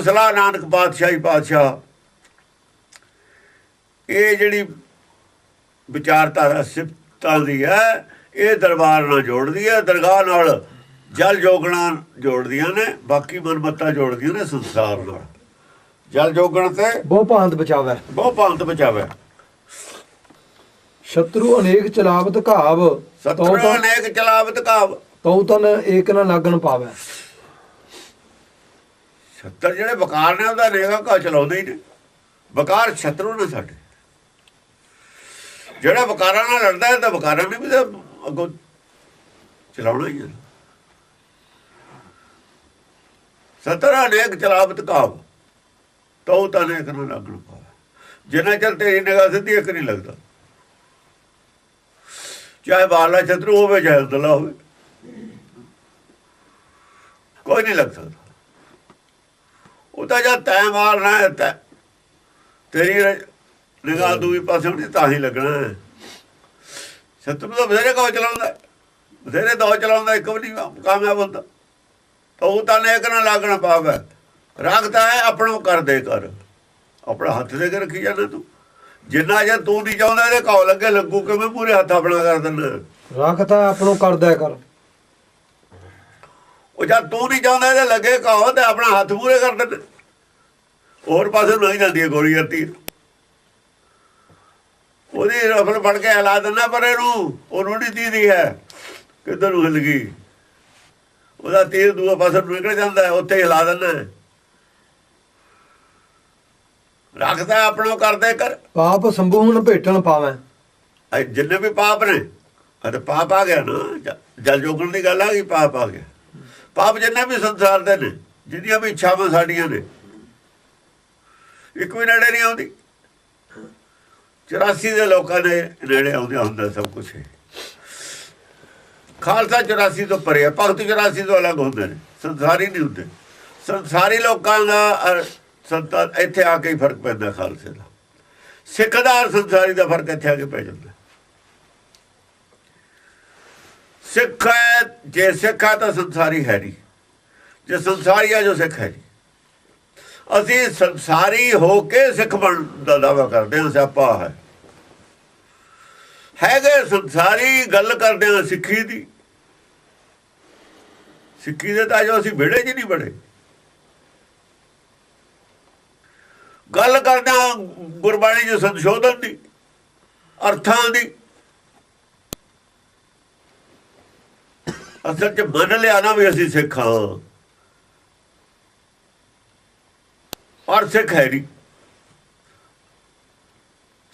ਸਲਾਹ ਨਾਨਕ ਪਾਤਸ਼ਾਹੀ ਪਾਤਸ਼ਾਹ ਇਹ ਜਿਹੜੀ ਵਿਚਾਰਧਾਰਾ ਸਿਫਤਾਂ ਦੀ ਹੈ ਇਹ ਦਰਬਾਰ ਨਾਲ ਜੋੜਦੀ ਹੈ ਦਰਗਾਹ ਨਾਲ ਜਲ ਜੋਗਣਾ ਜੋੜਦੀਆਂ ਨੇ ਬਾਕੀ ਮਨਮੱਤਾ ਜੋੜਦੀਆਂ ਨੇ ਸੰਸਾਰ ਨਾਲ। ਜਲ ਜੋਗਣ ਤੇ ਬਹੁ ਭਾਂਤ ਬਚਾਵੈ। ਬਹੁ ਪੰਥ ਬਚਾਵੇ। ਸ਼ਤਰੂ ਅਨੇਕ ਚਲਾਵਤ ਘਾਵ ਸਤਰ ਅਨੇਕ ਚਲਾਵਤ ਕਾਵ ਤਉ ਤਨ ਏਕ ਨਾ ਲਾਗਣ ਪਾਵੈ। ਛੱਤਰ ਜਿਹੜੇ ਵਕਾਰ ਨੇ ਉਹਦਾ ਨੇਗਾ ਕਾ ਚਲਾਉਂਦੇ ਹੀ ਨੇ। ਵਕਾਰ ਛਤਰੂ ਨੇ ਸਾਡੇ। ਜਿਹੜਾ ਵਕਾਰਾਂ ਨਾਲ ਲੜਦਾ ਹੈ ਤਾਂ ਬਕਾਰਾਂ ਨੇ ਵੀ ਤਾਂ ਅੱਗੋਂ ਚਲਾਉਣਾ ਹੀ ਹੈ। ਸਤਰ ਅਨੇਕ ਚਲਾਵਤ ਕਾਵ, ਤਉ ਤਾਂ ਅਨੇਕ ਨੂੰ ਲੱਗਣ ਪਾਵੇ। ਜਿੰਨਾ ਚਿਰ ਤੇਰੀ ਨਿਗਾਹ ਸਿੱਧੀ ਇੱਕ ਨਹੀਂ ਲੱਗਦਾ। ਚਾਹੇ ਬਾਲਾ ਛਤਰੂ ਹੋਵੇ, ਚਾਹੇ ਉਦਲਾ ਹੋਵੇ। ਕੋਈ ਨਹੀਂ ਲੱਗ ਸਕਦਾ। ਉਹ ਤਾਂ ਜਦ ਤੈਂ ਮਾਰਨਾ ਹੈ ਤੈਂ ਤੇਰੀ ਨਿਗਾਹ ਦੂਈ ਪਾਸੇ ਨਹੀਂ ਤਾਂ ਹੀ ਲੱਗਣਾ। ਹੈ ਸ਼ਤਰੂ ਤਾਂ ਬਥੇਰੇ ਕੋ ਚਲਾਉਂਦਾ। ਬਥੇਰੇ ਦੋ ਚਲਾਉਂਦਾ ਇੱਕ ਵੀ ਨਹੀਂ ਕਾਮਯਾਬ ਹੁੰਦਾ। ਤਾਂ ਉਹ ਤਾਂ ਨੇਕ ਨਾ ਲੱਗਣਾ ਪਾਵੇ ਰੱਖਦਾ ਹੈ ਆਪਣੋ ਕਰਦੇ ਕਰ। ਆਪਣਾ ਹੱਥ ਦੇ ਕੇ ਰੱਖੀ ਜਾਂਦਾ ਤੂੰ। ਜਿੰਨਾ ਜੇ ਤੂੰ ਨਹੀਂ ਚਾਹੁੰਦਾ ਇਹਦੇ ਕੌ ਲੱਗੇ ਲੱਗੂ ਕਿਵੇਂ ਪੂਰੇ ਹੱਥ ਆਪਣਾ ਕਰ ਦਿੰਦਾ। ਰੱਖਤਾ ਆਪਣੋ ਕਰਦਾ ਕਰ। ਉਹ ਜਦ ਤੂੰ ਨਹੀਂ ਚਾਹੁੰਦਾ ਇਹਦੇ ਲੱਗੇ ਕਹੋ ਤੇ ਆਪਣਾ ਹੱਥ ਪੂਰੇ ਕਰ ਦਿੰਦੇ। ਹੋਰ ਪਾਸੇ ਨਹੀਂ ਜਾਂਦੀ ਗੋਲੀ ਤੀਰ ਉਹਦੀ ਰਫਲ ਫੜ ਕੇ ਹਿਲਾ ਦਿੰਦਾ ਪਰ ਇਹਨੂੰ ਉਹਨੂੰ ਨਹੀਂ ਦੀਦੀ ਹੈ। ਕਿੱਧਰ ਨੂੰ ਹਿਲ ਗਈ? ਉਹਦਾ ਤੀਰ ਦੂਆ ਪਾਸੇ ਨੂੰ ਨਿਕਲ ਜਾਂਦਾ ਉੱਥੇ ਹੀ ਹਿਲਾ ਦਿੰਦਾ। ਰੱਖਦਾ ਆਪਣੋ ਕਰਦੇ ਕਰ ਪਾਪ ਸੰਭੂਨ ਭੇਟਣ ਪਾਵੈ। ਜਿੰਨੇ ਵੀ ਪਾਪ ਨੇ ਅਤੇ ਪਾਪ ਆ ਗਿਆ ਨਾ। ਜਲ ਜੋਗਣ ਦੀ ਗੱਲ ਆ ਗਈ ਪਾਪ ਆ ਗਿਆ। ਪਾਪ ਜਿੰਨੇ ਵੀ ਸੰਸਾਰ ਦੇ ਨੇ ਜਿੰਨੀਆਂ ਵੀ ਇੱਛਾਵਾਂ ਸਾਡੀਆਂ ਨੇ, ਇੱਕ ਵੀ ਨੇੜੇ ਨਹੀਂ ਆਉਂਦੀ। 84 ਦੇ ਲੋਕਾਂ ਦੇ ਨੇੜੇ ਆਉਂਦੇ ਹੁੰਦਾ ਸਭ ਕੁਝ ਖਾਲਸਾ 84 ਤੋਂ ਪਰੇ ਹੈ ਭਗਤ 84 ਤੋਂ ਅਲੱਗ ਹੁੰਦੇ ਨੇ, ਸੰਸਾਰੀ ਨਹੀਂ ਹੁੰਦੇ। ਸੰਸਾਰੀ ਲੋਕਾਂ ਦਾ ਸੰਤਾਂ ਇੱਥੇ ਆ ਕੇ ਹੀ ਫ਼ਰਕ ਪੈਂਦਾ ਖਾਲਸੇ ਦਾ। ਸਿੱਖ ਦਾ ਸੰਸਾਰੀ ਦਾ ਫ਼ਰਕ ਇੱਥੇ ਆ ਕੇ ਪੈ ਜਾਂਦਾ। ਸਿੱਖ ਹੈ, ਜੇ ਸਿੱਖ ਹੈ ਤਾਂ ਸੰਸਾਰੀ ਹੈ ਨਹੀਂ। ਜੇ ਸੰਸਾਰੀ ਹੈ ਜੋ ਸਿੱਖ ਹੈ ਨਹੀਂ। ਅਸੀਂ ਸੰਸਾਰੀ ਹੋ ਕੇ ਸਿੱਖ ਬਣ ਦਾ ਦਾਵਾ ਕਰਦੇ ਹਾਂ, ਸਿਆਪਾ ਹੈ। ਹੈਗੇ ਸੰਸਾਰੀ, ਗੱਲ ਕਰਦੇ ਹਾਂ ਸਿੱਖੀ ਦੀ। ਸਿੱਖੀ ਦੇ ਤਾਂ ਜੋ ਅਸੀਂ ਵਿੜੇ ਜੀ ਨਹੀਂ ਬੜੇ ਗੱਲ ਕਰਦੇ ਹਾਂ ਗੁਰਬਾਣੀ ਦੇ ਸੰਸ਼ੋਧਨ ਦੀ, ਅਰਥਾਂ ਦੀ। ਅਸਲ 'ਚ ਮੰਨ ਲਿਆ ਨਾ ਵੀ ਅਸੀਂ ਸਿੱਖ ਹਾਂ। ਔਰ ਸਿੱਖ ਹੈ ਨਹੀਂ।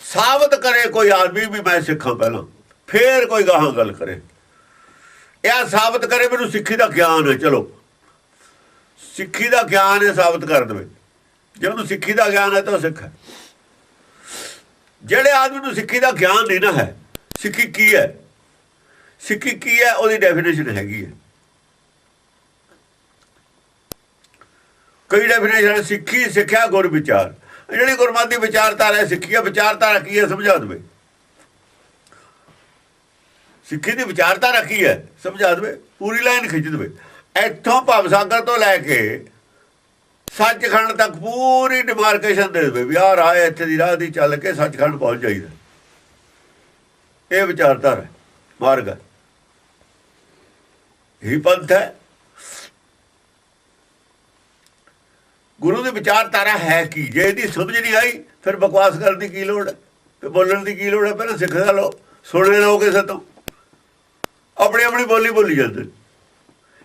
ਸਾਬਤ ਕਰੇ ਕੋਈ ਆਦਮੀ ਵੀ ਮੈਂ ਸਿੱਖਾਂ ਪਹਿਲਾਂ। ਫੇਰ ਕੋਈ ਗਾਹਾਂ ਗੱਲ ਕਰੇ। ਇਹ ਸਾਬਤ ਕਰੇ ਮੈਨੂੰ ਸਿੱਖੀ ਦਾ ਗਿਆਨ ਹੈ, ਚਲੋ। ਸਿੱਖੀ ਦਾ ਗਿਆਨ ਹੈ ਸਾਬਤ ਕਰ ਦੇਵੇ। ਜੇ ਉਹਨੂੰ ਸਿੱਖੀ ਦਾ ਗਿਆਨ ਹੈ ਤਾਂ ਉਹ ਸਿੱਖ ਹੈ। ਜਿਹੜੇ ਆਦਮੀ ਨੂੰ ਸਿੱਖੀ ਦਾ ਗਿਆਨ ਨਹੀਂ ਨਾ ਹੈ, ਸਿੱਖੀ ਕੀ ਹੈ? ਸਿੱਖੀ ਕੀ ਹੈ? ਉਹਦੀ ਡੈਫੀਨੇਸ਼ਨ ਹੈਗੀ ਹੈ। ਕਈ ਡੈਫੀਨੇਸ਼ਨ ਸਿੱਖੀ, ਸਿੱਖਿਆ, ਗੁਰ ਵਿਚਾਰ। ਜਿਹੜੀ ਗੁਰਮਤਿ ਦੀ ਵਿਚਾਰਧਾਰਾ ਸਿੱਖੀ ਹੈ, ਵਿਚਾਰਧਾਰਾ ਕੀ ਹੈ ਸਮਝਾ ਦੇਵੇ। ਸਿੱਖੀ ਦੀ ਵਿਚਾਰਧਾਰਾ ਕੀ ਹੈ? ਸਮਝਾ ਦੇਵੇ। ਪੂਰੀ ਲਾਈਨ ਖਿੱਚ ਦੇਵੇ। ਇੱਥੋਂ ਭਵਸਾਗਰ ਤੋਂ ਲੈ ਕੇ ਸੱਚਖੰਡ ਤੱਕ ਪੂਰੀ ਡਿਮਾਰਕੇਸ਼ਨ ਦੇ ਦੇਵੇ ਵੀ ਆਹ ਰਾਹ ਇੱਥੇ ਦੀ ਰਾਹ ਦੀ ਚੱਲ ਕੇ ਸੱਚਖੰਡ ਪਹੁੰਚ ਜਾਈਦਾ। ਇਹ ਵਿਚਾਰਧਾਰਾ ਮਾਰਗ ਹੈ। ਹੀ ਪੰਥ ਹੈ। ਗੁਰੂ ਦੀ ਵਿਚਾਰਧਾਰਾ ਹੈ ਕੀ? ਜੇ ਇਹਦੀ ਸਮਝ ਨਹੀਂ ਆਈ, ਫਿਰ ਬਕਵਾਸ ਕਰਨ ਦੀ ਕੀ ਲੋੜ ਹੈ? ਤੇ ਬੋਲਣ ਦੀ ਕੀ ਲੋੜ ਹੈ? ਪਹਿਲਾਂ ਸਿੱਖ ਦਾ ਲਓ, ਸੁਣੇ ਲਓ ਕਿਸੇ ਤੋਂ। ਆਪਣੀ ਆਪਣੀ ਬੋਲੀ ਬੋਲੀ ਜਾਂਦੇ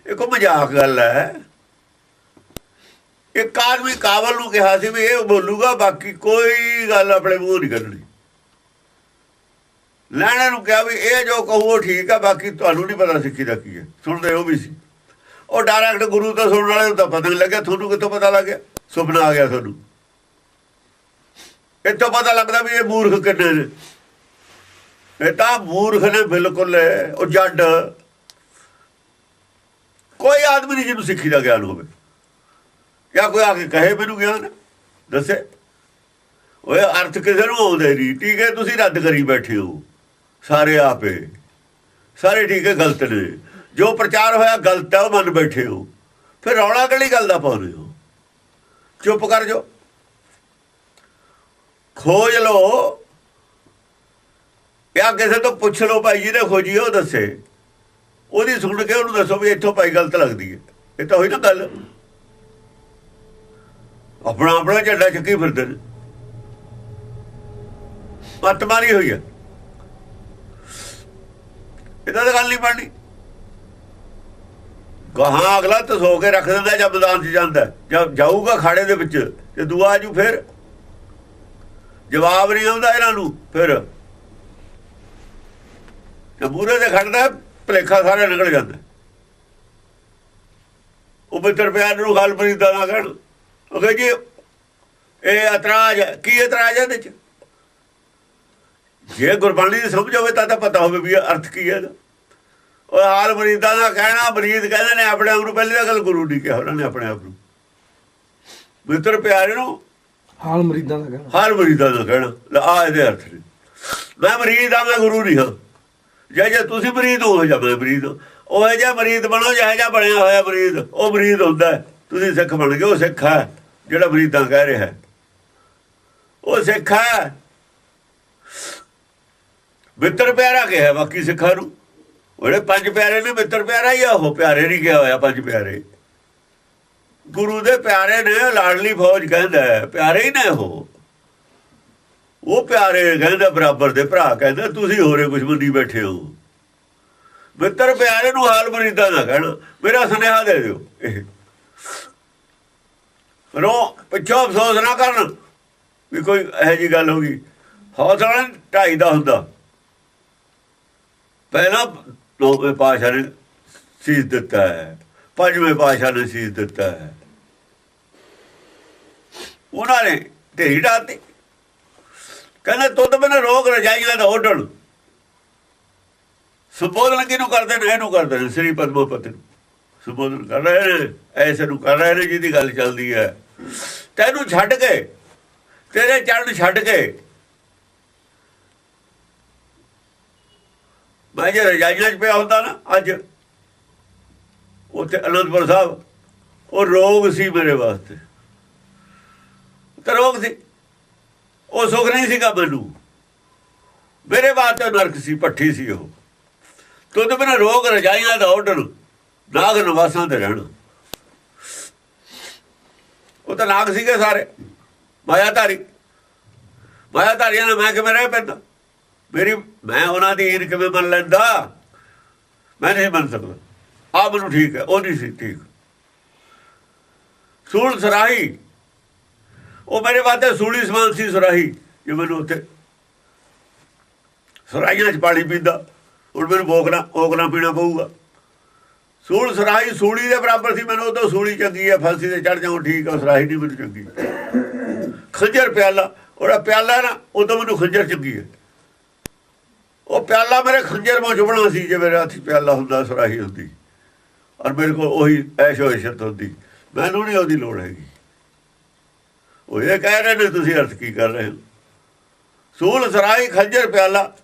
ਇਹ ਕੋ ਮਜ਼ਾਕ ਗੱਲ ਹੈ। ਇੱਕ ਆਦਮੀ ਕਾਬਲ ਨੂੰ ਕਿਹਾ ਸੀ ਵੀ ਇਹ ਬੋਲੂਗਾ, ਬਾਕੀ ਕੋਈ ਗੱਲ ਆਪਣੇ ਮੂੰਹ ਨਹੀਂ ਕਰਨੀ ਲੈਣੇ ਨੂੰ ਕਿਹਾ ਵੀ ਇਹ ਜੋ ਕਹੂ ਉਹ ਠੀਕ ਆ, ਬਾਕੀ ਤੁਹਾਨੂੰ ਨਹੀਂ ਪਤਾ ਸਿੱਖੀ ਦਾ ਕੀ ਹੈ ਸੁਣਦੇ ਉਹ ਵੀ ਸੀ। ਉਹ ਡਾਇਰੈਕਟ ਗੁਰੂ ਤੋਂ ਸੁਣਨ ਵਾਲੇ ਨੂੰ ਤਾਂ ਪਤਾ ਨਹੀਂ ਲੱਗਿਆ, ਤੁਹਾਨੂੰ ਕਿੱਥੋਂ ਪਤਾ ਲੱਗਿਆ ਸੁਪਨਾ ਆ ਗਿਆ ਤੁਹਾਨੂੰ। ਇਹ ਇੱਥੋਂ ਪਤਾ ਲੱਗਦਾ ਵੀ ਇਹ ਮੂਰਖ ਕਿੰਨੇ ਨੇ। ਇਹ ਤਾਂ ਮੂਰਖ ਨੇ ਬਿਲਕੁਲ, ਉਹ ਜੱਡ। ਕੋਈ ਆਦਮੀ ਨਹੀਂ ਜਿਹਨੂੰ ਸਿੱਖੀ ਦਾ ਗਿਆਨ ਹੋਵੇ। ਜਾਂ ਕੋਈ ਆ ਕੇ ਕਹੇ ਮੈਨੂੰ ਗਿਆਨ ਹੈ? ਦੱਸੇ। ਓਏ ਅਰਥ ਕਿਸੇ ਨੂੰ ਆਉਂਦੇ ਨਹੀਂ ਹੈ, ਤੁਸੀਂ ਰੱਦ ਕਰੀ ਬੈਠੇ ਹੋ। ਸਾਰੇ ਆਪੇ। ਸਾਰੇ ਟੀਕੇ ਗਲਤ ਨੇ। ਜੋ ਪ੍ਰਚਾਰ ਹੋਇਆ ਗਲਤ ਹੈ, ਉਹ ਮੰਨ ਬੈਠੇ ਹੋ। ਫਿਰ ਰੌਲਾ ਕਿਹੜੀ ਗੱਲ ਦਾ ਪਾਉਂਦੇ ਹੋ? ਚੁੱਪ ਕਰ ਜਾਓ। ਖੋਜ ਲਓ। ਜਾਂ ਕਿਸੇ ਤੋਂ ਪੁੱਛ ਲਓ ਭਾਈ ਜਿਹਨੇ ਖੋਜੀ ਉਹ ਦੱਸੇ। ਉਹਦੀ ਸੁਣ ਕੇ ਉਹਨੂੰ ਦੱਸੋ ਵੀ ਇੱਥੋਂ ਭਾਈ ਗਲਤ ਲੱਗਦੀ ਹੈ। ਇਹ ਤਾਂ ਹੋਈ ਨਾ ਗੱਲ। ਆਪਣਾ ਆਪਣਾ ਝੰਡਾ ਚੱਕੀ ਫਿਰਦੇ ਨੇ। ਮੱਤ ਮਾਰੀ ਹੋਈ ਹੈ। ਇਹਦਾ ਤਾਂ ਗੱਲ ਨਹੀਂ ਬਣਨੀ। ਗਾਹਾਂ ਅਗਲਾ ਤਸੋ ਕੇ ਰੱਖ ਦਿੰਦਾ ਜਦ ਮੈਦਾਨ 'ਚ ਜਾਂਦਾ। ਜਦ ਜਾਊਗਾ ਖਾੜੇ ਦੇ ਵਿੱਚ ਤੇ ਦੁਆ ਜੂ ਫਿਰ। ਜਵਾਬ ਨਹੀਂ ਆਉਂਦਾ ਇਹਨਾਂ ਨੂੰ, ਫਿਰ। ਤੇ ਮੂਰੇ ਤੇ ਖੜਦਾ ਭਲੇਖਾ ਸਾਰਾ ਨਿਕਲ ਜਾਂਦਾ। ਉਹ ਮਿੱਤਰ ਪਿਆਰ ਨੂੰ ਗੱਲ ਪਰੀਦਾ ਨਾ ਕਹਿਣ। ਉਹ ਕਹੇ ਜੀ, ਇਹ ਇਤਰਾਜ਼ ਹੈ। ਕੀ ਇਤਰਾਜ਼ ਹੈ ਇਹਦੇ ਚ? ਜੇ ਗੁਰਬਾਣੀ ਦੀ ਸਮਝ ਹੋਵੇ ਤਾਂ ਤਾਂ ਪਤਾ ਹੋਵੇ ਵੀ ਅਰਥ ਕੀ ਹੈ ਉਹ ਹਾਲ ਮਰੀਦਾਂ ਦਾ ਕਹਿਣਾ ਮਰੀਦ ਕਹਿੰਦੇ ਨੇ ਆਪਣੇ ਆਪ ਨੂੰ ਪਹਿਲੀ ਤਾਂ ਗੱਲ ਗੁਰੂ ਨਹੀਂ ਕਿਹਾ ਉਹਨਾਂ ਨੇ ਆਪਣੇ ਆਪ ਨੂੰ। ਮਿੱਤਰ ਪਿਆਰੇ ਨੂੰ ਹਾਲ ਮਰੀਦਾਂ ਦਾ ਕਹਿਣਾ। ਹਰ ਮਰੀਦਾਂ ਦਾ ਕਹਿਣਾ ਲੈ ਆ ਇਹਦੇ ਅਰਥ ਨੇ। ਮੈਂ ਮਰੀਦ ਆ ਮੈਂ ਗੁਰੂ ਨਹੀਂ ਹਾਂ। ਜੇ ਜੇ ਤੁਸੀਂ ਮਰੀਦ ਹੋ ਜਾ ਮੈਂ ਮਰੀਦ। ਉਹ ਜਿਹਾ ਮਰੀਦ ਬਣੋ ਜਿਹੋ ਜਿਹਾ ਬਣਿਆ ਹੋਇਆ ਮਰੀਦ। ਉਹ ਮਰੀਦ ਹੁੰਦਾ। ਤੁਸੀਂ ਸਿੱਖ ਬਣ ਗਏ ਉਹ ਸਿੱਖ ਹੈ ਜਿਹੜਾ ਮਰੀਦਾਂ ਕਹਿ ਰਿਹਾ ਹੈ। ਉਹ ਸਿੱਖ ਹੈ। ਮਿੱਤਰ ਪਿਆਰਾ ਕਿਹਾ, ਬਾਕੀ ਸਿੱਖਾਂ ਨੂੰ। ਉਹਦੇ ਪੰਜ ਪਿਆਰੇ ਨੇ, ਮਿੱਤਰ ਪਿਆਰਾ ਹੀ ਆ, ਉਹ ਪਿਆਰੇ ਨਹੀਂ ਕਿਹਾ ਹੋਇਆ ਪੰਜ ਪਿਆਰੇ। ਗੁਰੂ ਦੇ ਪਿਆਰੇ ਨੇ, ਲਾਡਲੀ ਫੌਜ ਕਹਿੰਦਾ ਪਿਆਰੇ ਹੀ ਨੇ ਉਹ। ਉਹ ਪਿਆਰੇ ਕਹਿੰਦਾ, ਬਰਾਬਰ ਦੇ ਭਰਾ ਕਹਿੰਦਾ, ਤੁਸੀਂ ਹੋਰੇ ਕੁਝ ਮੰਨੀ ਬੈਠੇ ਹੋ। ਮਿੱਤਰ ਪਿਆਰੇ ਨੂੰ ਹਾਲ ਮਰੀਦਾਂ ਦਾ ਕਹਿਣਾ, ਮੇਰਾ ਸੁਨੇਹਾ ਦੇ ਦਿਓ। ਇਹ ਰੋ, ਪਿੱਛੋਂ ਅਫਸੋਸ ਨਾ ਕਰਨ ਵੀ ਕੋਈ ਇਹੋ ਜੀ ਗੱਲ ਹੋ ਗਈ। ਹੌਸਲਾ ਢਾਈ ਦਾ ਹੁੰਦਾ। ਪਹਿਲਾਂ ਨੌਵੇਂ ਪਾਸ਼ਾ ਨੇ ਸੀਸ ਦਿੱਤਾ ਹੈ, ਪੰਜਵੇਂ ਪਾਸ਼ਾ ਨੇ ਸੀਸ ਦਿੱਤਾ ਹੈ। ਉਹਨਾਂ ਨੇ ਢੇਰੀ ਡਾਤੀ ਕਹਿੰਦੇ, ਤੁਧ ਬਿਨ ਰੋਗ ਰਜਾਈ ਦਾ ਓਢਣ ਸੰਬੋਧਨ ਕਿਹਨੂੰ ਕਰਦੇ ਨੇ? ਇਹਨੂੰ ਕਰਦੇ ਨੇ ਸ੍ਰੀ ਪਦਮਪਤੀ ਨੂੰ। ਸੰਬੋਧਨ ਕਰ ਰਹੇ ਨੇ, ਐਸੇ ਨੂੰ ਕਰ ਰਹੇ ਨੇ ਜਿਹਦੀ ਗੱਲ ਚੱਲਦੀ ਹੈ। ਤੈਨੂੰ ਛੱਡ ਕੇ, ਤੇਰੇ ਚਰਨ ਛੱਡ ਕੇ ਮੈਂ ਜੇ ਰਜਾਈਆਂ 'ਚ ਪਿਆ ਹੁੰਦਾ ਨਾ ਅੱਜ, ਉੱਥੇ ਅਨੰਦਪੁਰ ਸਾਹਿਬ, ਉਹ ਰੋਗ ਸੀ ਮੇਰੇ ਵਾਸਤੇ। ਤੇ ਰੋਗ ਸੀ। ਉਹ ਸੁੱਖ ਨਹੀਂ ਸੀਗਾ ਮੈਨੂੰ। ਮੇਰੇ ਵਾਸਤੇ ਨਰਕ ਸੀ ਪੱਠੀ ਸੀ ਉਹ। ਤੁਧ ਬਿਨ ਰੋਗ ਰਜਾਈਆਂ ਦਾ ਆਰਡਰ ਨਾਗ ਨਿਵਾਸਾਂ ਤੇ ਰਹਿਣਾ। ਉਹ ਤਾਂ ਨਾਗ ਸੀਗੇ ਸਾਰੇ। ਮਾਇਆ ਧਾਰੀ। ਮਾਇਆ ਧਾਰੀਆਂ ਨਾਲ ਮੈਂ ਕਿਵੇਂ ਰਹਿ ਪੈਂਦਾ? ਮੇਰੀ ਮੈਂ ਉਹਨਾਂ ਦੀ ਈਰ ਕਿਵੇਂ ਮੰਨ ਲੈਂਦਾ? ਮੈਂ ਨਹੀਂ ਮੰਨ ਸਕਦਾ। ਆ ਮੈਨੂੰ ਠੀਕ ਹੈ ਉਹ ਨਹੀਂ ਸੀ ਠੀਕ। ਸੂਲ ਸਰਾਹੀ। ਉਹ ਮੇਰੇ ਵਾਸਤੇ ਸੂਲੀ ਸਮਾਨ ਸੀ ਸਰਾਹੀ, ਜੇ ਮੈਨੂੰ ਉੱਥੇ ਸਰਾਈਆਂ 'ਚ ਪਾਣੀ ਪੀਂਦਾ, ਹੁਣ ਮੈਨੂੰ ਬੋਕਣਾ ਓਕਣਾ ਪੀਣਾ ਪਊਗਾ। ਸੂਲ ਸਰਾਹੀ ਸੂਲੀ ਦੇ ਬਰਾਬਰ ਸੀ, ਮੈਨੂੰ ਉਦੋਂ ਸੂਲੀ ਚੰਗੀ ਹੈ, ਫਾਂਸੀ ਤੇ ਚੜ ਜਾਉਂ ਠੀਕ ਹੈ ਸਰਾਹੀ ਨਹੀਂ ਮੈਨੂੰ ਚੰਗੀ। ਖੰਜਰ ਪਿਆਲਾ, ਉਹਦਾ ਪਿਆਲਾ ਨਾ ਉਦੋਂ ਮੈਨੂੰ ਖੰਜਰ ਚੰਗੀ ਹੈ। ਉਹ ਪਿਆਲਾ ਮੇਰੇ ਖੰਜਰ ਵਾਂ ਚੁਬਣਾ ਸੀ ਜੇ ਮੇਰੇ ਹੱਥ ਪਿਆਲਾ ਹੁੰਦਾ, ਸਰਾਹੀ ਹੁੰਦੀ। ਔਰ ਮੇਰੇ ਕੋਲ ਉਹੀ ਐਸ਼ੋ ਇਸ਼ਤ ਹੁੰਦੀ। ਮੈਨੂੰ ਨਹੀਂ ਉਹਦੀ ਲੋੜ ਹੈਗੀ। ਉਹ ਇਹ ਕਹਿ ਰਹੇ ਨੇ, ਤੁਸੀਂ ਅਰਥ ਕੀ ਕਰ ਰਹੇ ਹੋ? ਸੂਲ ਸਰਾਈ ਖੰਜਰ, ਪਿਆਲਾ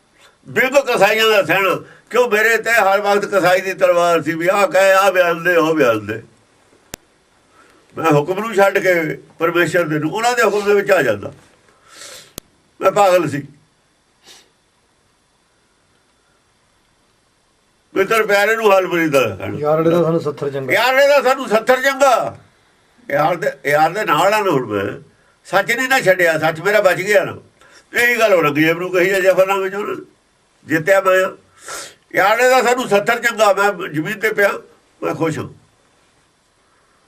ਬਿਲਕੁਲ ਕਸਾਈਆਂ ਦਾ ਸਹਿਣਾ। ਕਿਉਂ ਮੇਰੇ ਤੇ ਹਰ ਵਕਤ ਕਸਾਈ ਦੀ ਤਲਵਾਰ ਸੀ ਵੀ ਆਹ ਕਹੇ ਆ ਬਿਆਨ ਦੇ, ਉਹ ਬਿਆਨ ਦੇ। ਮੈਂ ਹੁਕਮ ਨੂੰ ਛੱਡ ਕੇ ਪਰਮੇਸ਼ਰ ਦੇ ਨੂੰ, ਉਹਨਾਂ ਦੇ ਹੁਕਮ ਦੇ ਵਿੱਚ ਆ ਜਾਂਦਾ। ਮੈਂ ਪਾਗਲ ਸੀ। ਮਿੱਤਰ ਪਿਆਰੇ ਨੂੰ ਹਾਲ ਬਰੀਦਾ ਯਾਰੜੇ ਦਾ ਸਾਨੂੰ 70 ਚੰਗਾ। ਯਾਰ ਇਹਦਾ ਸਾਨੂੰ 70 ਚੰਗਾ। ਯਾਰ ਦੇ ਯਾਰ ਦੇ ਨਾਲ ਆ ਹੁਣ ਮੈਂ। ਸੱਚ ਨਹੀਂ ਨਾ ਛੱਡਿਆ ਸੱਚ ਮੇਰਾ ਬਚ ਗਿਆ ਨਾ। ਇਹੀ ਗੱਲ ਹੋ ਲੱਗੀ ਜਬ ਨੂੰ ਕਹੀ ਜਾ ਜਫਰਨਾਮੇ ਚ ਉਹਨਾਂ ਨੇ। ਜਿੱਤਿਆ ਮੈਂ। ਯਾਰ ਇਹਦਾ ਸਾਨੂੰ 70 ਚੰਗਾ ਮੈਂ ਜ਼ਮੀਨ ਤੇ ਪਿਆ ਮੈਂ ਖੁਸ਼ ਹਾਂ।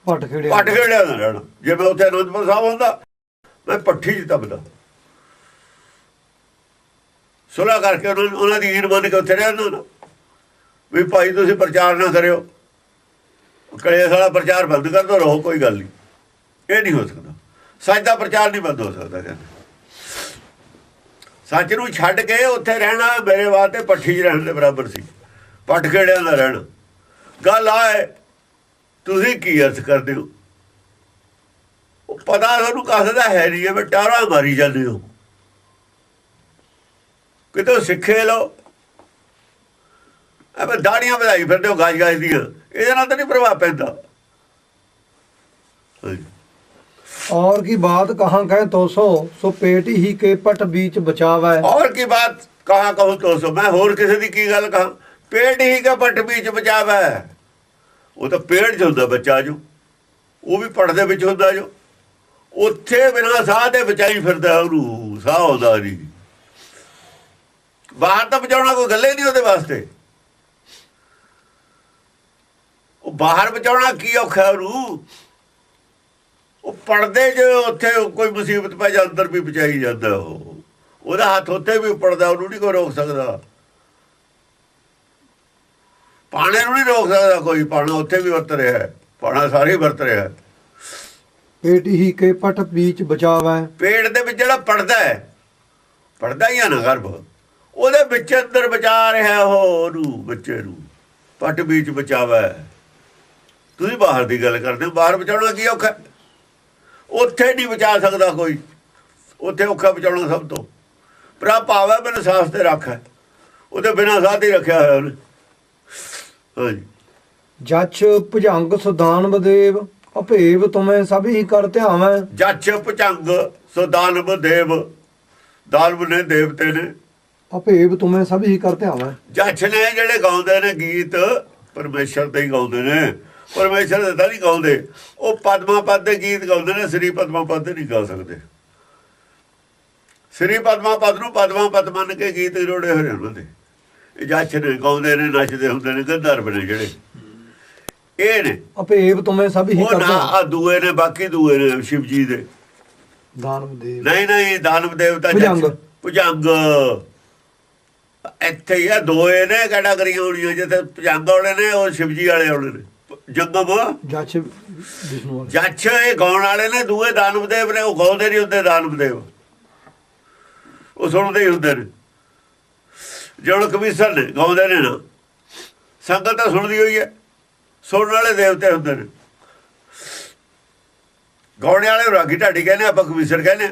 ਪੱਟ ਖੇੜਿਆ। ਪੱਟ ਖੇੜਿਆ ਨਾ ਰਹਿਣਾ। ਜੇ ਮੈਂ ਉੱਥੇ ਅਨੰਦਪੁਰ ਸਾਹਿਬ ਹੁੰਦਾ ਮੈਂ ਪੱਠੀ ਚ ਤਬਦਾ ਸੁਲਾ ਕਰਕੇ ਉਹਨਾਂ ਦੀ ਈਰ ਮੰਨ ਕੇ ਉੱਥੇ ਰਹਿਣਾ ਨਾ। ਵੀ ਭਾਈ ਤੁਸੀਂ ਪ੍ਰਚਾਰ ਨਾ ਕਰਿਓ। ਕਲੇਸ਼ ਵਾਲਾ ਪ੍ਰਚਾਰ ਬੰਦ ਕਰ ਦੋ, ਰਹੋ, ਕੋਈ ਗੱਲ ਨਹੀਂ ਇਹ ਨਹੀਂ ਹੋ ਸਕਦਾ। ਸੱਚ ਦਾ ਪ੍ਰਚਾਰ ਨਹੀਂ ਬੰਦ ਹੋ ਸਕਦਾ ਕਹਿੰਦੇ। ਸੱਚ ਨੂੰ ਛੱਡ ਕੇ ਉੱਥੇ ਰਹਿਣਾ ਮੇਰੇ ਵਾਸਤੇ ਪੱਠੀ 'ਚ ਰਹਿਣ ਦੇ ਬਰਾਬਰ ਸੀ। ਪੱਠ ਖੇੜਿਆਂ ਦਾ ਰਹਿਣਾ। ਗੱਲ ਆਏ ਤੁਸੀਂ ਕੀ ਅਰਥ ਕਰਦੇ ਹੋ? ਉਹ ਪਤਾ ਤੁਹਾਨੂੰ ਕਸਦਾ ਹੈ ਨਹੀਂ ਐਵੇਂ ਟਾਰਾ ਮਾਰੀ ਜਾਂਦੇ ਹੋ। ਕਿਤੇ ਸਿੱਖੇ ਲਓ। ਐਵੇਂ ਦਾੜੀਆਂ ਵਧਾਈ ਫਿਰਦੇ ਹੋ ਗਾਜ ਗਾਜ ਦੀਆਂ। ਇਹਦੇ ਨਾਲ ਤਾਂ ਨਹੀਂ ਪ੍ਰਭਾਵ ਪੈਂਦਾ। ਔਰ ਕੀ ਬਾਤ ਕਹਾਂ ਕਹੇ 200 ਸੋ ਪੇਟ ਹੀ ਕੇ ਪਟ ਵਿੱਚ ਬਚਾਵਾ। ਔਰ ਕੀ ਬਾਤ ਕਹਾਂ ਕਹੂੰ 200 ਮੈਂ ਹੋਰ ਕਿਸੇ ਦੀ ਕੀ ਗੱਲ ਕਹਾਂ? ਪੇਟ ਹੀ ਕੇ ਪਟ ਵਿੱਚ ਬਚਾਵਾ। ਉਹ ਤਾਂ ਪੇਟ ਚ ਹੁੰਦਾ ਬੱਚਾ ਜੋ। ਉਹ ਵੀ ਪਟ ਦੇ ਵਿੱਚ ਹੁੰਦਾ ਜੋ। ਉੱਥੇ ਬਿਨਾਂ ਸਾਹ ਦੇ ਬਚਾਈ ਫਿਰਦਾ ਉਹਨੂੰ ਸਾਹ ਆਉਂਦਾ ਨਹੀਂ। ਬਾਹਰ ਤਾਂ ਬਚਾਉਣਾ ਕੋਈ ਗੱਲੇ ਨਹੀਂ ਉਹਦੇ ਵਾਸਤੇ। ਉਹ ਬਾਹਰ ਬਚਾਉਣਾ ਕੀ ਔਖਾ ਰੂ ਉਹ ਪੜਦੇ ਜੇ ਉੱਥੇ ਕੋਈ ਮੁਸੀਬਤ ਪੈ ਜਾ ਅੰਦਰ ਵੀ ਬਚਾਈ ਜਾਂਦਾ ਉਹ। ਉਹਦਾ ਹੱਥ ਉੱਥੇ ਵੀ ਪੜਦਾ ਉਹਨੂੰ ਨਹੀਂ ਕੋਈ ਰੋਕ ਸਕਦਾ। ਪਾਣੇ ਨੂੰ ਨਹੀਂ ਰੋਕ ਸਕਦਾ ਕੋਈ ਪਾਣਾ ਉੱਥੇ ਵੀ ਵਰਤ ਰਿਹਾ ਪਾਣਾ ਸਾਰੇ ਵਰਤ ਰਿਹਾ ਪੇਟ ਹੀ ਕੇ ਪਟ ਵਿੱਚ ਬਚਾਵਾ। ਪੇਟ ਦੇ ਵਿੱਚ ਜਿਹੜਾ ਪੜਦਾ ਹੈ ਪੜਦਾ ਹੀ ਆ ਨਾ ਗਰਭ ਉਹਦੇ ਵਿੱਚ ਅੰਦਰ ਬਚਾ ਰਿਹਾ ਉਹ ਰੂ ਬੱਚੇ ਨੂੰ। ਪਟ ਵਿੱਚ ਬਚਾਵਾ। ਤੁਸੀਂ ਬਾਹਰ ਦੀ ਗੱਲ ਕਰਦੇ ਹੋ ਬਾਹਰ ਬਚਾਉਣਾ ਕੀ ਔਖਾ? ਹੈ? ਉੱਥੇ ਨਹੀਂ ਬਚਾ ਸਕਦਾ ਕੋਈ। ਉੱਥੇ ਔਖਾ ਬਚਾਉਣਾ ਸਭ ਤੋਂ। ਭਰਾ ਭਾਵੈ ਬਿਨ ਸਾਸ ਤੇ ਰੱਖਾ। ਉਹਦੇ ਬਿਨਾਂ ਸਾਥ ਹੀ ਰੱਖਿਆ ਹੋਇਆ ਉਹਨੇ। ਹਾਂਜੀ। ਜਛ ਭੁਜੰਗ ਸੁਦਾਨ ਬਦੇਵ ਅਭੇਵ ਤੁਮੇ ਸਭ ਹੀ ਕਰ ਧਿਆਵੇਂ। ਜੱਚ ਪਚੰਗ ਸੋ ਦਾਨਵ ਦੇਵ ਦਾਨਵ ਨੇ ਦੇਵਤੇ ਨੇ। ਅਭੇਵ ਤੁਮੇ ਸਭ ਹੀ ਕਰ ਧਿਆਵੇਂ। ਜੱਜ ਨੇ ਜਿਹੜੇ ਗਾਉਂਦੇ ਨੇ ਗੀਤ ਪਰਮੇਸ਼ਰ ਦੇ ਹੀ ਗਾਉਂਦੇ ਨੇ। ਪਰਮੇਸ਼ਰ ਦੇ ਤਾਂ ਨਹੀਂ ਗਾਉਂਦੇ। ਉਹ ਪਦਮਾ ਪਦ ਦੇ ਗੀਤ ਗਾਉਂਦੇ ਨੇ ਸ੍ਰੀ ਪਦਮਾ ਪਦ ਨਹੀਂ ਗਾ ਸਕਦੇ। ਸ੍ਰੀ ਪਦਮਾ ਪਦ ਨੂੰ ਪਦਮਾ ਪਦ ਮੰਨ ਕੇ ਗੀਤ ਰੋੜੇ ਹੋਏ ਉਹਨਾਂ ਦੇ ਇਹ ਜੱਜ ਨੇ ਗਾਉਂਦੇ ਨੇ ਨੱਚਦੇ ਹੁੰਦੇ ਨੇ ਗੰਧਰਵ ਨੇ ਜਿਹੜੇ। ਇਹ ਨੇ। ਅਭੇਵ ਤੁਮੇ ਸਭ ਹੀ ਉਹ ਕਰ ਨਾ ਆ ਦੂਏ ਨੇ ਬਾਕੀ ਦੂਏ ਨੇ ਸ਼ਿਵ ਜੀ ਦੇ। ਦਾਨਵ ਦੇਵ ਨਹੀਂ ਨਹੀਂ ਦਾਨਵ ਦੇਵਤਾ। ਜੱਜ ਭੁਜੰਗ। ਇੱਥੇ ਹੀ ਆ ਦੋਏ ਨੇ ਕੈਟਾਗਰੀਆਂ ਹੋਣੀਆਂ ਜਿੱਥੇ ਭੁਜੰਗ ਵਾਲੇ ਨੇ ਉਹ ਸ਼ਿਵਜੀ ਵਾਲੇ ਆਉਣੇ ਨੇ। ਜੰਗਮ ਜਛ ਵਿਸ਼ਨੂੰ। ਜੱਜ ਇਹ ਗਾਉਣ ਵਾਲੇ ਨੇ ਦੂਏ ਦਾਨਵ ਦੇਵ ਨੇ ਉਹ ਗਾਉਂਦੇ ਨਹੀਂ ਹੁੰਦੇ ਦਾਨਵ ਦੇਵ ਉਹ ਸੁਣਦੇ ਹੀ ਹੁੰਦੇ ਨੇ। ਜਣ ਕਵੀਸਰ ਨੇ ਗਾਉਂਦੇ ਨੇ ਨਾ ਸੰਗਤ ਤਾਂ ਸੁਣਦੀ ਹੋਈ ਹੈ। ਸੁਣਨ ਵਾਲੇ ਦੇਵਤੇ ਹੁੰਦੇ ਨੇ। ਗਾਉਣ ਵਾਲੇ ਰਾਗੀ ਢਾਡੀ ਕਹਿੰਦੇ ਆਪਾਂ ਕਵੀਸਰ ਕਹਿੰਦੇ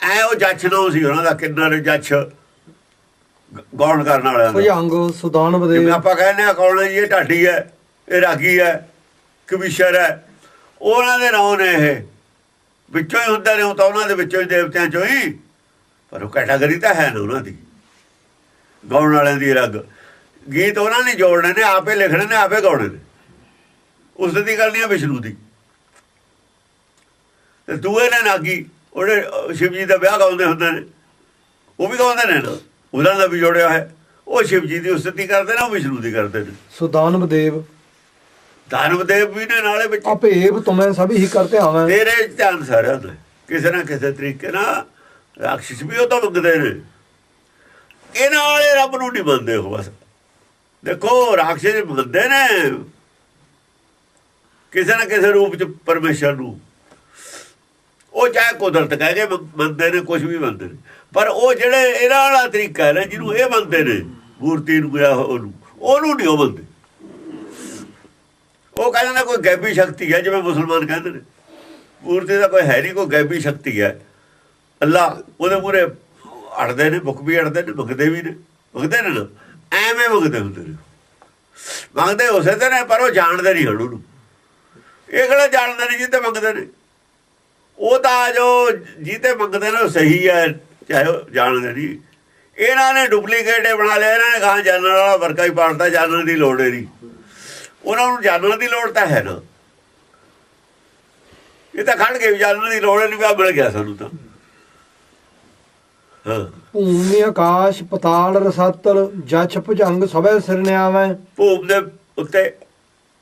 ਐ ਉਹ ਜੱਜ ਨਾਮ ਸੀ ਉਹਨਾਂ ਦਾ ਕਿੰਨਾ ਜੱਜ ਗਾਉਣ ਕਰਨ ਵਾਲਿਆਂ ਦਾ। ਭੁਜੰਗ ਸੁਦਾਨ ਬਦੇਵ ਆਪਾਂ ਕਹਿੰਦੇ ਆ ਕੌਣ ਇਹ ਢਾਡੀ ਹੈ। ਇਹ ਰਾਗੀ ਹੈ, ਕਵੀਸ਼ਰ ਹੈ, ਉਹਨਾਂ ਦੇ ਨਾਂ ਨੇ ਇਹ। ਵਿੱਚੋਂ ਹੀ ਹੁੰਦੇ ਨੇ, ਉਹ ਤਾਂ ਉਹਨਾਂ ਦੇ ਵਿੱਚੋਂ ਹੀ ਦੇਵਤਿਆਂ ਚੋਂ ਹੀ। ਪਰ ਉਹ ਕੈਟਾਗਰੀ ਤਾਂ ਹੈ ਨਾ ਉਹਨਾਂ ਦੀ। ਗਾਉਣ ਵਾਲਿਆਂ ਦੀ ਅਲੱਗ। ਗੀਤ ਉਹਨਾਂ ਨੇ ਜੋੜਨੇ ਨੇ, ਆਪੇ ਲਿਖਣੇ ਨੇ, ਆਪੇ ਗਾਉਣੇ ਨੇ। ਉਸ ਦੀ ਗੱਲ ਨਹੀਂ ਹੈ ਵਿਸ਼ਨੂੰ ਦੀ। ਤੇ ਦੂਏ ਨੇ ਨਾਗੀ ਉਹਦੇ ਸ਼ਿਵ ਜੀ ਦਾ ਵਿਆਹ ਗਾਉਂਦੇ ਹੁੰਦੇ ਨੇ। ਉਹ ਵੀ ਗਾਉਂਦੇ ਨੇ ਉਹਨਾਂ ਦਾ ਵੀ ਜੋੜਿਆ ਹੈ ਉਹ ਸ਼ਿਵ ਜੀ ਦੀ ਉਸਤਤੀ ਕਰਦੇ ਨੇ, ਉਹ ਵਿਸ਼ਨੂੰ ਦੀ ਕਰਦੇ ਨੇ। ਸੁਦਾਨ ਦਾਨਵ ਦੇਵ ਵੀ ਨੇ ਨਾਲੇ ਵਿੱਚ। ਅਭੇਵ ਤੁਮੇ ਸਭ ਹੀ ਕਰ ਧਿਆਵੇਂ ਤੇਰੇ ਧਿਆਨ ਸਾਰਿਆਂ ਦਾ ਕਿਸੇ ਨਾ ਕਿਸੇ ਤਰੀਕੇ ਨਾਲ ਰਾਖਸ਼ ਵੀ ਉਹ ਤਾਂ ਮੰਗਦੇ ਨੇ। ਇਹਨਾਂ ਵਾਲੇ ਰੱਬ ਨੂੰ ਨਹੀਂ ਮੰਨਦੇ ਉਹ ਬਸ। ਦੇਖੋ ਰਾਖਸ਼ ਮੰਨਦੇ ਨੇ। ਕਿਸੇ ਨਾ ਕਿਸੇ ਰੂਪ ਚ ਪਰਮੇਸ਼ਰ ਨੂੰ। ਉਹ ਚਾਹੇ ਕੁਦਰਤ ਕਹਿ ਕੇ ਮੰਨ- ਮੰਨਦੇ ਨੇ ਕੁਝ ਵੀ ਮੰਨਦੇ ਨੇ। ਪਰ ਉਹ ਜਿਹੜੇ ਇਹਨਾਂ ਵਾਲਾ ਤਰੀਕਾ ਹੈ ਨਾ ਜਿਹਨੂੰ ਇਹ ਮੰਨਦੇ ਨੇ ਮੂਰਤੀ ਨੂੰ ਗਿਆ ਉਹਨੂੰ ਉਹਨੂੰ ਨਹੀਂ ਉਹ ਮੰਨਦੇ। ਉਹ ਕਹਿੰਦੇ ਨੇ ਕੋਈ ਗੈਬੀ ਸ਼ਕਤੀ ਹੈ, ਜਿਵੇਂ ਮੁਸਲਮਾਨ ਕਹਿੰਦੇ ਨੇ। ਪੂਰਤੀ ਦਾ ਕੋਈ ਹੈ ਨਹੀਂ, ਕੋਈ ਗੈਬੀ ਸ਼ਕਤੀ ਹੈ। ਅੱਲਾ ਉਹਦੇ ਪੂਰੇ ਅੜਦੇ ਨੇ ਭੁੱਖ ਵੀ ਅੜਦੇ ਨੇ, ਮੰਗਦੇ ਵੀ ਨੇ। ਮੰਗਦੇ ਨੇ ਨਾ, ਐਵੇਂ ਮੰਗਦੇ ਹੁੰਦੇ ਨੇ। ਮੰਗਦੇ ਉਸੇ ਤੇ ਨੇ ਪਰ ਉਹ ਜਾਣਦੇ ਨਹੀਂ ਹਣ ਉਹਨੂੰ। ਇਹ ਕਿਹੜਾ ਜਾਣਦੇ ਨਹੀਂ ਜਿੱਤੇ ਮੰਗਦੇ ਨੇ? ਉਹ ਤਾਂ ਜੋ ਜਿੱਤੇ ਮੰਗਦੇ ਨੇ, ਉਹ ਸਹੀ ਹੈ, ਚਾਹੇ ਉਹ ਜਾਣਦੇ ਨਹੀਂ। ਇਹਨਾਂ ਨੇ ਡੁਪਲੀਕੇਟ ਬਣਾ ਲਿਆ, ਇਹਨਾਂ ਨੇ ਕਹਾ ਜਾਣਨ ਵਾਲਾ ਵਰਕਾ ਹੀ ਪਾੜਦਾ, ਜਾਣਨ ਦੀ ਲੋੜ ਹੀ ਨਹੀਂ। ਉਹਨਾਂ ਨੂੰ ਜਾਣਨ ਦੀ ਲੋੜ ਤਾਂ ਹੈ ਨਾ। ਇਹ ਤਾਂ ਖੜ ਕੇ ਵੀ ਜਾਣਨ ਦੀ ਲੋੜ ਨਹੀਂ ਆਹ ਮਿਲ ਗਿਆ ਸਾਨੂੰ ਤਾਂ। ਹਾਂ। ਭੂਮੀ ਆਕਾਸ਼ ਪਤਾਲ ਰਸਤਲ ਜਛ ਭੁਜੰਗ ਸਭੈ ਸਿਰ ਨਿਆਵੇਂ। ਭੂਮ ਦੇ ਉੱਤੇ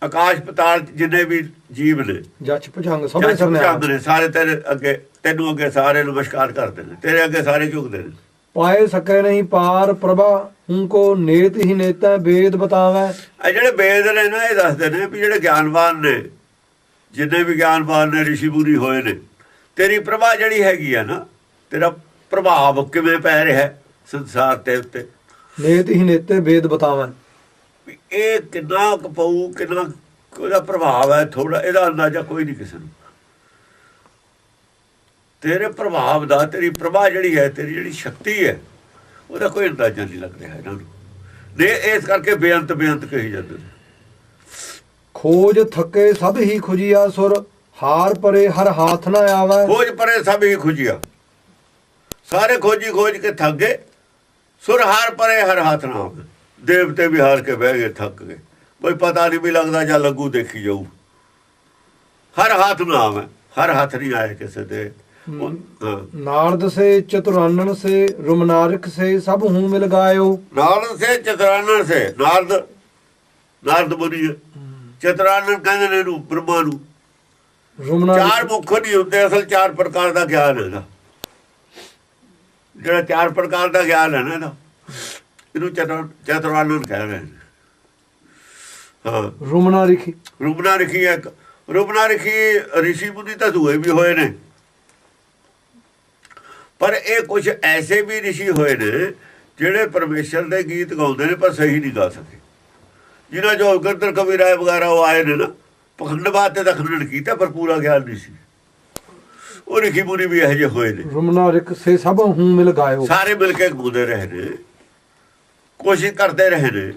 ਆਕਾਸ਼ ਪਤਾਲ ਜਿੰਨੇ ਵੀ ਜੀਵ ਨੇ। ਜਛ ਭੁਜੰਗ ਸਭੈ ਸਿਰ ਜੱਜ ਨਿਆਵੇਂ ਨੇ ਸਾਰੇ ਤੇਰੇ ਅੱਗੇ ਤੈਨੂੰ ਅੱਗੇ ਸਾਰੇ ਨਮਸਕਾਰ ਕਰਦੇ ਨੇ ਤੇਰੇ ਅੱਗੇ ਸਾਰੇ ਝੁਕਦੇ ਨੇ। ਪਾਏ ਸਕੇ ਨਹੀਂ ਪਾਰ ਪ੍ਰਭਾ ਹੂੰ ਕੋ ਨੇਤ ਹੀ ਨੇਤਾ ਵੇਦ ਬਤਾਵੇਂ। ਆ ਜਿਹੜੇ ਵੇਦ ਨੇ ਨਾ ਇਹ ਦੱਸਦੇ ਨੇ ਵੀ ਜਿਹੜੇ ਗਿਆਨਵਾਨ ਨੇ ਜਿੰਨੇ ਵੀ ਗਿਆਨਵਾਨ ਨੇ ਰਿਸ਼ੀ ਮੁਨੀ ਹੋਏ ਨੇ ਤੇਰੀ ਪ੍ਰਭਾ ਜਿਹੜੀ ਹੈਗੀ ਆ ਨਾ ਤੇਰਾ ਪ੍ਰਭਾਵ ਕਿਵੇਂ ਪੈ ਰਿਹਾ ਸੰਸਾਰ ਤੇ ਉੱਤੇ? ਨੇਤ ਹੀ ਨੇਤੇ ਵੇਦ ਬਤਾਵੇਂ। ਵੀ ਇਹ ਕਿੰਨਾ ਕੁ ਪਊ ਕਿੰਨਾ ਉਹਦਾ ਪ੍ਰਭਾਵ ਹੈ ਥੋੜਾ ਇਹਦਾ ਅੰਦਾਜ਼ਾ ਕੋਈ ਨਹੀਂ ਕਿਸੇ ਨੂੰ। ਤੇਰੇ ਪ੍ਰਭਾਵ ਦਾ ਤੇਰੀ ਪ੍ਰਭਾ ਜਿਹੜੀ ਹੈ ਤੇਰੀ ਜਿਹੜੀ ਸ਼ਕਤੀ ਹੈ ਉਹਦਾ ਕੋਈ ਅੰਦਾਜ਼ਾ ਨਹੀਂ ਲੱਗ ਰਿਹਾ ਇਹਨਾਂ ਨੂੰ। ਨੇ ਇਸ ਕਰਕੇ ਬੇਅੰਤ ਬੇਅੰਤ ਕਹੀ ਜਾਂਦੇ ਖੋਜ ਥੱਕੇ ਸਭ ਹੀ ਖੁਜੀਆ ਸੁਰ ਹਾਰ ਪਰੇ ਹਰ ਹਾਥ ਨਾ ਆਵੈ। ਖੋਜ ਪਰੇ ਸਭ ਹੀ ਖੁਜਿਆ। ਸਾਰੇ ਖੋਜੀ ਖੋਜ ਕੇ ਥੱਕ ਗਏ। ਸੁਰ ਹਾਰ ਪਰੇ ਹਰ ਹੱਥ ਨਾ ਆਵੇ। ਦੇਵਤੇ ਵੀ ਹਾਰ ਕੇ ਬਹਿ ਗਏ ਥੱਕ ਗਏ। ਕੋਈ ਪਤਾ ਨਹੀਂ ਵੀ ਲੱਗਦਾ ਜਾਂ ਲੱਗੂ ਦੇਖੀ ਜਾਊ। ਹਰ ਹੱਥ ਨਾ ਆਵੇ ਹਰ ਹੱਥ ਨਹੀਂ ਆਏ ਕਿਸੇ ਦੇ। ਨਾਰਦ ਸੇ ਚਤੁਰਾਨਨ ਸੇ ਰੁਮਨਾਰਿਕ ਸੇ ਸਭ ਹੂੰ ਮਿਲ ਗਾਇਓ। ਨਾਰਦ ਸੇ ਚਤੁਰਾਨਨ ਸੇ। ਨਾਰਦ ਨਾਰਦ ਹੈ। ਚਤੁਰਾਨਨ ਕਹਿੰਦੇ ਨੇ ਇਹਨੂੰ ਬ੍ਰਹਮਾ ਨੂੰ। ਚਾਰ ਰੁਮਨਾਰਿਕ ਮੁੱਖ ਨਹੀਂ ਹੁੰਦੇ ਅਸਲ ਚਾਰ ਪ੍ਰਕਾਰ ਦਾ ਗਿਆਨ ਹੈ ਇਹਦਾ। ਜਿਹੜਾ ਚਾਰ ਪ੍ਰਕਾਰ ਦਾ ਗਿਆਨ ਹੈ ਨਾ ਇਹਦਾ ਇਹਨੂੰ ਚਤੁਰ ਚਤੁਰਾਨਨ ਕਹਿ ਰਹੇ ਨੇ। ਹਾਂ। ਰੁਮਨਾਰਿਕ। ਰੂਪਨਾ ਰਖੀ ਹੈ ਇੱਕ। ਰੂਪਨਾ ਰਖੀ ਰਿਸ਼ੀ ਮੁਨੀ ਤਾਂ ਦੂਏ ਵੀ ਹੋਏ ਨੇ। ਪਰ ਇਹ ਕੁਝ ਐਸੇ ਵੀ ਰਿਸ਼ੀ ਹੋਏ ਨੇ ਜਿਹੜੇ ਪਰਮੇਸ਼ਰ ਦੇ ਗੀਤ ਗਾਉਂਦੇ ਨੇ ਪਰ ਸਹੀ ਨਹੀਂ ਗਾ ਸਕੇ। ਜਿਨ੍ਹਾਂ ਜੋ ਗੰਦਰ ਕਵੀ ਰਾਏ ਵਗੈਰਾ ਉਹ ਆਏ ਨੇ ਨਾ ਪਖੰਡਵਾਦ ਤੇ ਦਖਲਣ ਕੀਤਾ ਪਰ ਪੂਰਾ ਗਿਆਨ ਨਹੀਂ ਸੀ। ਉਹ ਰਿਸ਼ੀ ਮੁਨੀ ਵੀ ਇਹੋ ਜਿਹੇ ਹੋਏ ਨੇ। ਰੁਮਨਾਰਿਕ ਸੇ ਸਭ ਹੂੰ ਮਿਲ ਗਾਇਓ। ਸਾਰੇ ਮਿਲ ਕੇ ਗਾਉਂਦੇ ਰਹੇ ਨੇ। ਕੋਸ਼ਿਸ਼ ਕਰਦੇ ਰਹੇ ਨੇ।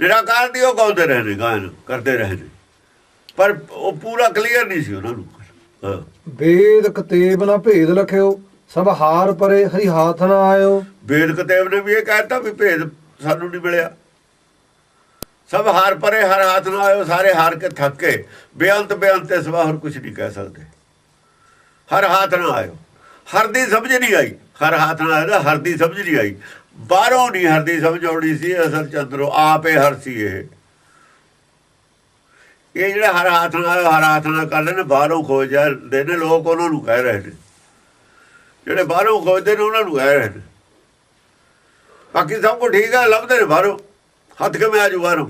ਨਿਰਾਕਾਰ ਦੀ ਉਹ ਗਾਉਂਦੇ ਰਹੇ ਨੇ ਗਾਇਨ ਕਰਦੇ ਰਹੇ ਨੇ। ਪਰ ਉਹ ਪੂਰਾ ਕਲੀਅਰ ਨਹੀਂ ਸੀ ਉਹਨਾਂ ਨੂੰ। ਹਾਂ। ਵੇਦ ਕਤੇਬ ਨਾ ਭੇਦ ਲਖਿਓ। ਸਭ ਹਾਰ ਪਰੇ ਹਰੀ ਹਾਥ ਨਾ ਆਇਓ। ਵੇਦ ਕਤੇਬ ਨੇ ਵੀ ਇਹ ਕਹਿਤਾ ਵੀ ਭੇਦ ਸਾਨੂੰ ਨਹੀਂ ਮਿਲਿਆ। ਸਭ ਹਾਰ ਪਰੇ ਹਰ ਹਾਥ ਨਾਲ ਆਇਓ ਸਾਰੇ ਹਾਰ ਕੇ ਥੱਕੇ। ਕੇ ਬੇਅੰਤ ਬੇਅੰਤ ਤੇ ਸਵਾ ਹੋਰ ਕੁਝ ਨਹੀਂ ਕਹਿ ਸਕਦੇ। ਹਰ ਹਾਥ ਨਾਲ ਆਇਓ। ਹਰ ਦੀ ਸਮਝ ਨਹੀਂ ਆਈ। ਹਰ ਹਾਥ ਨਾਲ ਆਇਆ ਹਰ ਦੀ ਸਮਝ ਨਹੀਂ ਆਈ। ਬਾਹਰੋਂ ਨਹੀਂ ਹਰ ਦੀ ਸਮਝ ਆਉਣੀ ਸੀ ਅਸਲ ਚੰਦਰੋ ਅੰਦਰੋਂ ਆਪੇ ਹਰ ਸੀ ਇਹ। ਇਹ ਜਿਹੜੇ ਹਰ ਹਾਥ ਨਾਲ ਆਇਓ, ਹਰ ਹੱਥ ਨਾਲ ਕਰ ਨੇ ਬਾਹਰੋਂ ਖੋਜ ਜਾਂਦੇ ਨੇ ਲੋਕ ਉਹਨਾਂ ਨੂੰ ਕਹਿ ਰਹੇ ਨੇ। ਜਿਹੜੇ ਬਾਹਰੋਂ ਖੋਜਦੇ ਨੇ, ਉਹਨਾਂ ਨੂੰ ਕਹਿ ਰਹੇ ਬਾਕੀ ਸਭ ਕੁਝ ਠੀਕ ਹੈ ਲੱਭਦੇ ਨੇ ਬਾਹਰੋਂ। ਹੱਥ ਕਿਵੇਂ ਆਜੂ ਬਾਹਰੋਂ?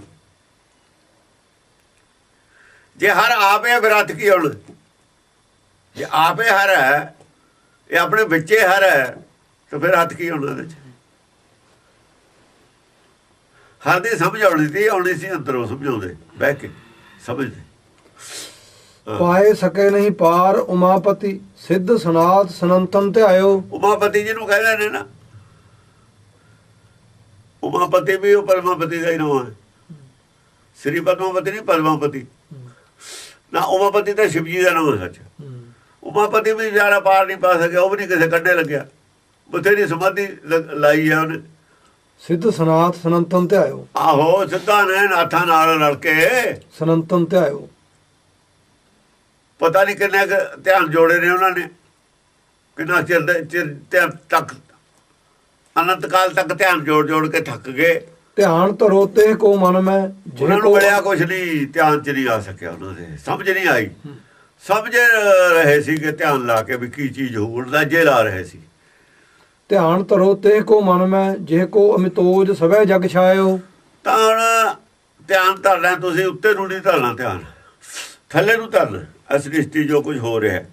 ਜੇ ਹਰ ਆਪੇ ਫਿਰ ਹੱਥ ਕੀ ਹੁਣ ਜੇ ਆਪੇ ਹਰ ਹੈ, ਇਹ ਆਪਣੇ ਵਿੱਚੇ ਹਰ ਹੈ, ਤਾਂ ਫਿਰ ਹੱਥ ਕੀ ਆਉਣਾ ਉਹਦੇ ਚ? ਹਰ ਦੀ ਸਮਝ ਆਉਣੀ ਸੀ ਆਉਣੀ ਸੀ, ਅੰਦਰੋਂ ਸਮਝਾਉਂਦੇ, ਬਹਿ ਕੇ ਸਮਝਦੇ। ਪਾਏ ਸਕੇ ਨਹੀਂ ਪਾਰ ਉਮਾਪਤੀ ਸਿੱਧ ਸਨਾਤ ਸਨੰਤਨ ਧਿਆਇਓ। ਉਮਾਪਤੀ ਜਿਹਨੂੰ ਕਹਿੰਦੇ ਨੇ ਨਾ। ਉਮਾਪਤੀ ਵੀ ਉਹ ਪਰਮਾਪਤੀ ਦਾ ਹੀ ਨਾਮ ਹੈ। ਸ੍ਰੀ ਪਦਮਾਪਤੀ ਨਹੀਂ ਪਰਮਾਪਤੀ। ਨਾ ਉਮਾਪਤੀ ਤਾਂ ਸ਼ਿਵ ਜੀ ਦਾ ਨਾਮ ਹੈ ਸੱਚ। ਉਮਾਪਤੀ ਵੀ ਵਿਚਾਰਾ ਪਾਰ ਨਹੀਂ ਪਾ ਸਕਿਆ ਉਹ ਵੀ ਨਹੀਂ ਕਿਸੇ ਕੰਡੇ ਲੱਗਿਆ। ਬਥੇਰੀ ਸਮਾਧੀ ਲਾਈ ਹੈ ਉਹਨੇ। ਸਿੱਧ ਸਨਾਤ ਸਨੰਤਨ ਧਿਆਇਓ। ਆਹੋ ਸਿੱਧਾ ਨੇ ਨਾਥਾਂ ਨਾਲ ਲੜ ਕੇ। ਸਨੰਤਨ ਧਿਆਇਓ। ਪਤਾ ਨਹੀਂ ਕਿੰਨੇ ਕੁ ਧਿਆਨ ਜੋੜੇ ਨੇ ਉਹਨਾਂ ਨੇ। ਕਿੰਨਾ ਚਿਰ ਧਿਆਨ ਤੱਕ ਅਨੰਤ ਕਾਲ ਤੱਕ ਧਿਆਨ ਜੋੜ ਜੋੜ ਕੇ ਥੱਕ ਗਏ। ਧਿਆਨ ਧਰੋ ਤੇ ਕੋ ਮਨ ਮੈਂ ਜੇ ਉਹਨਾਂ ਨੂੰ ਮਿਲਿਆ ਕੁਛ ਨਹੀਂ ਧਿਆਨ ਚ ਨਹੀਂ ਆ ਸਕਿਆ ਉਹਨਾਂ ਦੇ। ਸਮਝ ਨਹੀਂ ਆਈ। ਸਮਝ ਰਹੇ ਸੀ ਕਿ ਧਿਆਨ ਲਾ ਕੇ ਵੀ ਕੀ ਚੀਜ਼ ਹੋਊ ਅੰਦਾਜ਼ੇ ਲਾ ਰਹੇ ਸੀ। ਧਿਆਨ ਧਰੋ ਤੇ ਕੋ ਮਨ ਮੈਂ ਜੇ ਕੋ ਅਮਿਤੋਜ ਸਭੈ ਜਗ ਛਾਇਓ। ਤਾਂ ਧਿਆਨ ਧਰਨਾ ਤੁਸੀਂ ਉੱਤੇ ਨੂੰ ਨਹੀਂ ਧਰਨਾ ਧਿਆਨ। ਥੱਲੇ ਨੂੰ ਧਰਨਾ। ਅਸਲਿਸਤੀ ਜੋ ਕੁਝ ਹੋ ਰਿਹਾ ਹੈ।